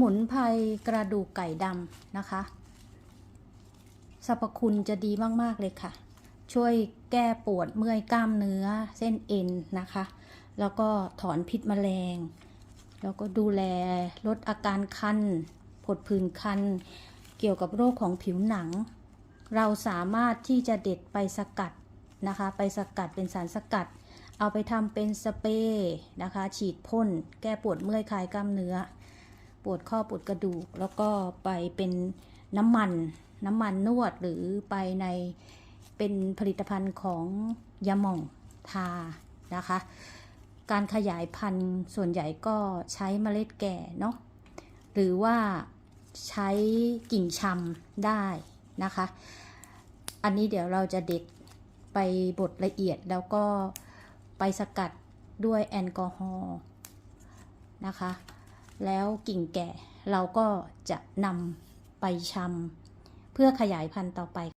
มุนไพรกระดูกไก่ดำนะคะ สรรพคุณจะดีมาก ๆ เลยค่ะ ช่วยแก้ปวดเมื่อยกล้ามเนื้อเส้นเอ็นนะคะ แล้วก็ถอนพิษแมลง แล้วก็ดูแลลดอาการคันผดผื่นคัน เกี่ยวกับโรคของผิวหนัง เราสามารถที่จะเด็ดไปสกัดนะคะ ไปสกัดเป็นสารสกัด เอาไปทำเป็นสเปรย์นะคะ ฉีดพ่น แก้ปวดเมื่อยคลายกล้ามเนื้อ ปวดข้อปวดกระดูก แล้วก็ไปเป็นน้ำมันน้ำมันนวดหรือไปในเป็นผลิตภัณฑ์ของยาหม่องทานะคะ การขยายพันธุ์ส่วนใหญ่ก็ใช้เมล็ดแก่เนาะหรือว่าใช้กิ่งชำได้นะคะ อันนี้เดี๋ยวเราจะเด็ดไปบดละเอียดแล้วก็ไปสกัดด้วยแอลกอฮอล์นะคะ แล้วกิ่งแก่เราก็จะนำไปชำเพื่อขยายพันธุ์ต่อไป